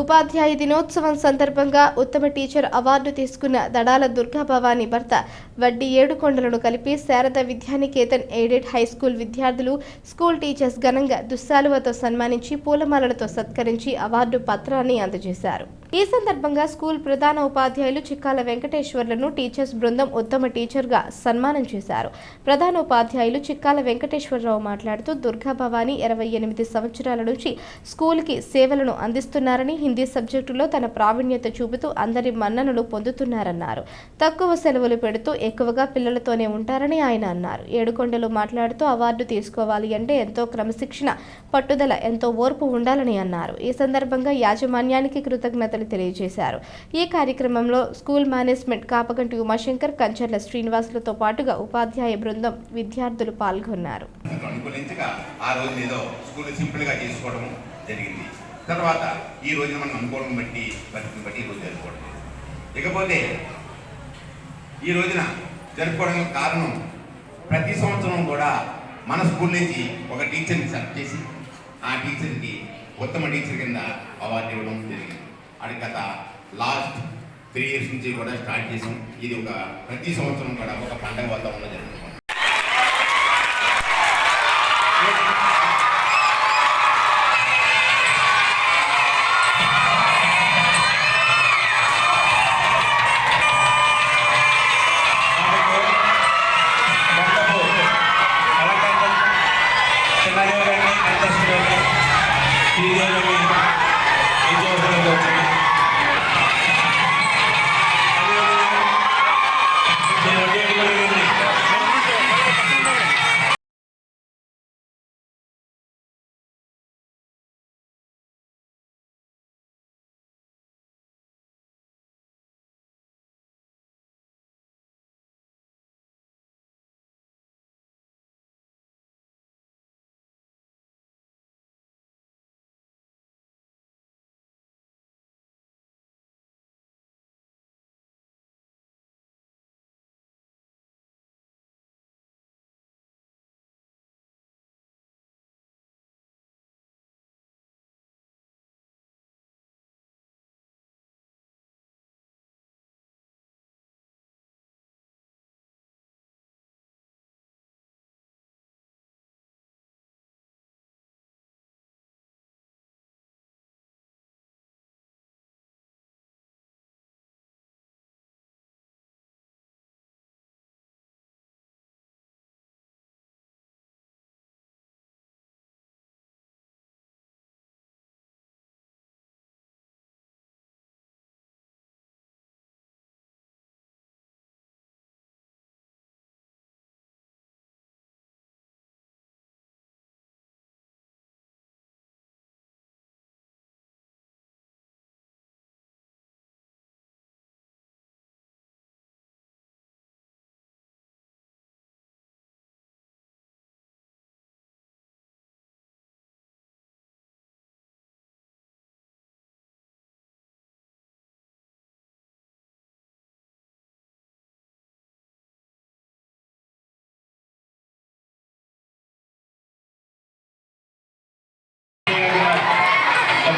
ఉపాధ్యాయ దినోత్సవం సందర్భంగా ఉత్తమ టీచర్ అవార్డు తీసుకున్న దడాల దుర్గా భవానీ భర్త వడ్డీ ఏడుకొండలను కలిపి Sharada Vidyaniketan aided high school విద్యార్థులు స్కూల్ టీచర్స్ ఘనంగా దుస్సాలువతో సన్మానించి పూలమాలలతో సత్కరించి అవార్డు పత్రాన్ని అందజేశారు. ఈ సందర్భంగా స్కూల్ ప్రధాన ఉపాధ్యాయులు చిక్కాల వెంకటేశ్వర్లను టీచర్స్ బృందం ఉత్తమ టీచర్గా సన్మానం చేశారు. ప్రధాన ఉపాధ్యాయులు చిక్కాల వెంకటేశ్వరరావు మాట్లాడుతూ దుర్గా భవానీ ఇరవై ఎనిమిది సంవత్సరాల నుంచి స్కూల్కి సేవలను అందిస్తున్నారని హిందీ సబ్జెక్టులో తన ప్రావీణ్యత చూపుతూ అందరి మన్ననలు పొందుతున్నారన్నారు. తక్కువ సెలవులు పెడుతూ ఎక్కువగా పిల్లలతోనే ఉంటారని ఆయన అన్నారు. ఏడుకొండలు మాట్లాడుతూ అవార్డు తీసుకోవాలి అంటే ఎంతో క్రమశిక్షణ పట్టుదల ఎంతో ఓర్పు ఉండాలని అన్నారు. ఈ సందర్భంగా యాజమాన్యానికి కృతజ్ఞతలు చేశారని తెలియజేశారు. ఈ కార్యక్రమంలో స్కూల్ మేనేజ్మెంట్ కాపగంటి ఉమాశంకర్ కంచర్ల శ్రీనివాసులతో పాటుగా ఉపాధ్యాయ బృందం విద్యార్థులు పాల్గొన్నారు. ఆ రోజు ఏదో స్కూల్ సింపుల్గా చేసుకోవడం జరిగింది. తర్వాత ఈ రోజున మనం అనుకోవడం బట్టి పరిస్థితిని బట్టి ఈరోజు జరుపుకోవడం. ఇకపోతే ఈ రోజున జరుపుకోవడానికి కారణం ప్రతి సంవత్సరం కూడా మన స్కూల్ నుంచి ఒక టీచర్ని సెలెక్ట్ చేసి ఆ టీచర్కి ఉత్తమ టీచర్ కింద అవార్డు ఇవ్వడం జరిగింది. అది గత లాస్ట్ త్రీ ఇయర్స్ నుంచి కూడా స్టార్ట్ చేసాం. ఇది ఒక ప్రతి సంవత్సరం కూడా ఒక పండగ వాతావరణంలో జరుగుతుంది.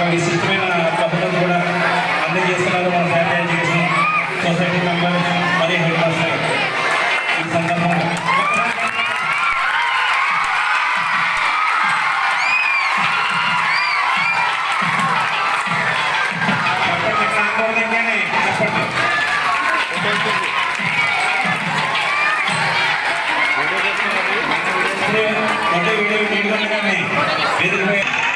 ఒక విశిష్టమైన పద్ధతులు కూడా అందజేస్తున్నారు. మన ఫ్యామిలీ ఎడ్యుకేషన్ సొసైటీ మెంబర్ మరియు హెడ్ మాస్టర్ ఈ సందర్భంగా చెప్పండి,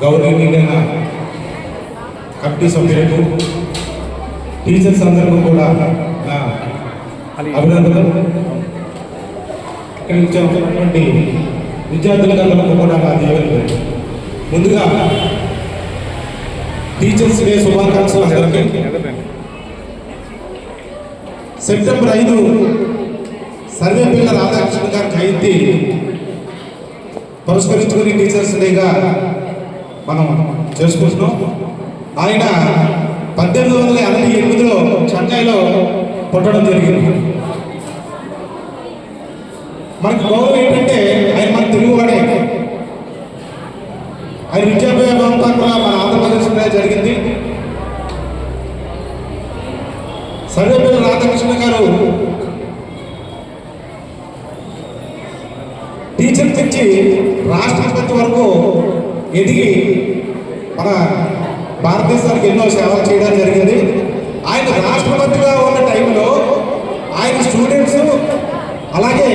గౌరవనీయులైన కమిటీ సభ్యులకు టీచర్స్ అందరికీ కూడా నా అభినందనలు. ఇక్కడి నుంచి వచ్చినటువంటి విద్యార్థులందరికీ కూడా నా దీవెనలు. ముందుగా టీచర్స్ డే శుభాకాంక్షలు అందరికీ. సెప్టెంబర్ ఐదు సర్వేపల్లి రాధాకృష్ణ గారి జయంతి. పురస్కరించుకుని టీచర్స్ డేగా మనం చేసుకుంటున్నాం. ఆయన పద్దెనిమిది వందల ఎనభై ఎనిమిదిలో చెన్నైలో పుట్టడం జరిగింది. మనకు గౌరవం ఏంటంటే ఆయన మన తెలుగువాడే. ఆయన విద్యాభ్యాసం అంతా కూడా మన ఆంధ్రప్రదేశ్లోనే జరిగింది. సర్వేపల్లి రాధాకృష్ణ గారు టీచర్ నుంచి రాష్ట్రపతి వరకు ఎదిగి మన భారతదేశానికి ఎన్నో సేవలు చేయడం జరిగింది. ఆయన రాష్ట్రపతిగా ఉన్న టైంలో ఆయన స్టూడెంట్స్ అలాగే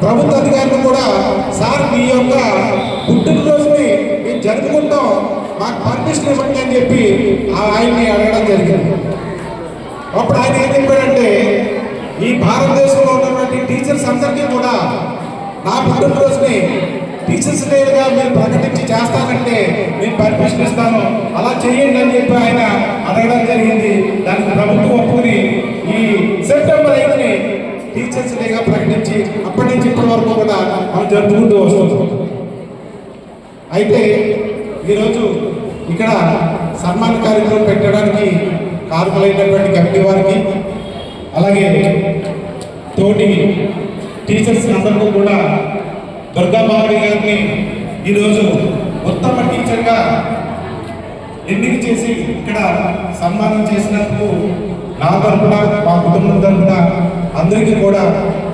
ప్రభుత్వ అధికారులు కూడా సార్ మీ యొక్క పుట్టినరోజుని మేము జరుపుకుంటాం మాకు పర్మిషన్ ఇవ్వండి అని చెప్పి ఆ- ఆయన్ని అడగడం జరిగింది. అప్పుడు ఆయన ఏం చెప్పాడంటే ఈ భారతదేశంలో ఉన్నటువంటి టీచర్స్ అందరికీ కూడా నా పుట్టినరోజుని టీచర్స్ డేగా మీరు ప్రకటించి చేస్తానంటే నేను పర్మిషన్ ఇస్తాను. అలా చేయండి అని చెప్పి ఆయన అడగడం జరిగింది. దానికి ప్రభుత్వం ఒప్పుకుని ఈ సెప్టెంబర్ ఐదుని టీచర్స్ డేగా ప్రకటించి అప్పటి నుంచి ఇప్పటి వరకు కూడా మనం జరుపుకుంటూ వస్తున్నాం. అయితే ఈరోజు ఇక్కడ సన్మాన కార్యక్రమం పెట్టడానికి కారకులైనటువంటి కమిటీ వారికి అలాగే తోటి టీచర్స్ అందరికీ కూడా దుర్గాబాబు గారిని ఈరోజు ఉత్తమ టీచర్గా ఎన్నిక చేసి ఇక్కడ సన్మానం చేసినందుకు నా తరఫున మా కుటుంబం తరఫున అందరికీ కూడా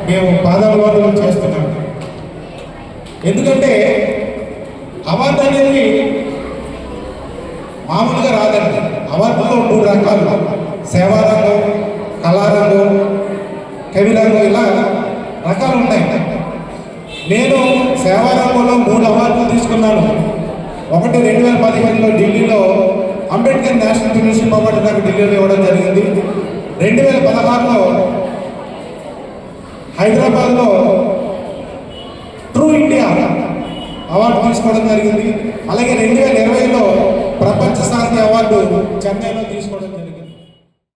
మేము పాదాభివందనం చేస్తున్నాం. ఎందుకంటే అవార్డు అనేది మామూలుగా రాదండి. అవార్డులో మూడు రకాలు. సేవారంగం కళారంగం కవిరంగం ఇలా రకాలు ఉన్నాయి నేను సేవారంగంలో మూడు అవార్డులు తీసుకున్నాను ఒకటి రెండు వేల పదిహేనులో ఢిల్లీలో అంబేద్కర్ నేషనల్ ఫెలోషిప్ అవార్డు నాకు ఢిల్లీలో ఇవ్వడం జరిగింది. రెండు వేల పదహారులో హైదరాబాద్లో ట్రూ ఇండియా అవార్డు తీసుకోవడం జరిగింది. అలాగే రెండు వేల ఇరవైలో ప్రపంచ శాంతి అవార్డు చెన్నైలో తీసుకోవడం జరిగింది.